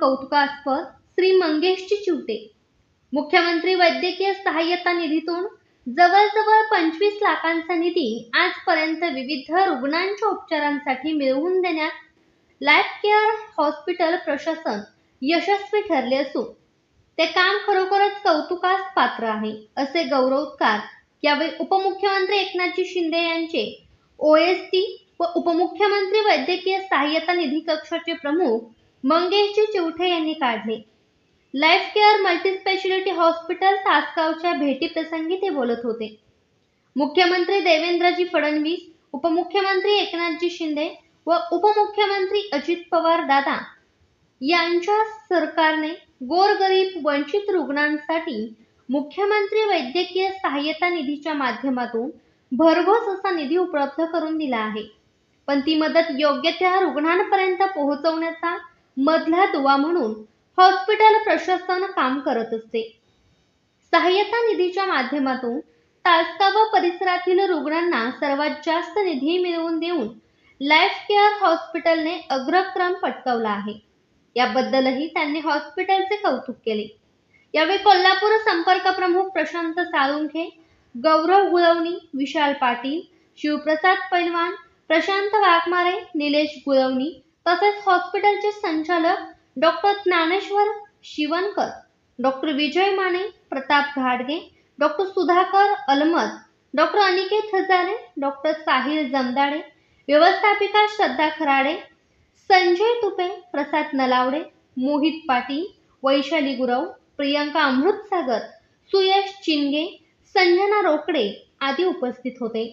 कौतुकास्पद श्री मंगेशची चिवटे. मुख्यमंत्री वैद्यकीय सहाय्यता निधीतून जवळजवळ पंचवीस लाखांचा निधी आजपर्यंत विविध रुग्णांच्या उपचारांसाठी मिळवून देण्यात लाईफ केअर हॉस्पिटल प्रशासन यशस्वी ठरले असून ते काम खरोखरच कौतुकास पात्र आहे असे गौरवोद्गार यावेळी उपमुख्यमंत्री एकनाथजी शिंदे यांचे ओएसटी व उपमुख्यमंत्री वैद्यकीय सहाय्यता निधी कक्षाचे प्रमुख मंगेशजी चिवठे यांनी काढले. लाईफ केअर मल्टीस्पेशालिटी हॉस्पिटल तासगावच्या भेटीप्रसंगी ते बोलत होते. मुख्यमंत्री देवेंद्रजी फडणवीस उपमुख्यमंत्री एकनाथजी शिंदे व उपमुख्यमंत्री अजित पवार दादा यांच्या सरकारने गोरगरीब वंचित रुग्णांसाठी मुख्यमंत्री वैद्यकीय सहाय्यता निधीच्या माध्यमातून भरघोस असा निधी उपलब्ध करून दिला आहे. पण ती मदत योग्य त्या रुग्णांपर्यंत पोहोचवण्याचा मधला दुवा म्हणून हॉस्पिटल प्रशासन काम करत असते. सहाय्यता निधीच्या माध्यमातून तासगाव व परिसरातील रुग्णांना सर्वात जास्त निधी मिळवून देऊन लाईफ केअर हॉस्पिटलने अग्रक्रम पटकावला आहे. याबद्दलही त्यांनी हॉस्पिटलचे कौतुक केले. यावेळी कोल्हापूर संपर्क प्रमुख प्रशांत साळुंखे गौरव गुळवणी विशाल पाटील शिवप्रसाद पैलवान प्रशांत वाघमारे निलेश गुरवणी तसेच हॉस्पिटलचे संचालक डॉक्टर ज्ञानेश्वर शिवनकर डॉक्टर विजय माने प्रताप घाडगे doctor Sudhakar Almad doctor Aniket Hazare doctor Sahil Jamdade व्यवस्थापिका Shraddha Kharade Sanjay Tupe Prasad Nalawade Mohit Patil Vaishali Gurav Priyanka Amritsagar Suyash Chinge Sanjana Rokade आदी उपस्थित होते.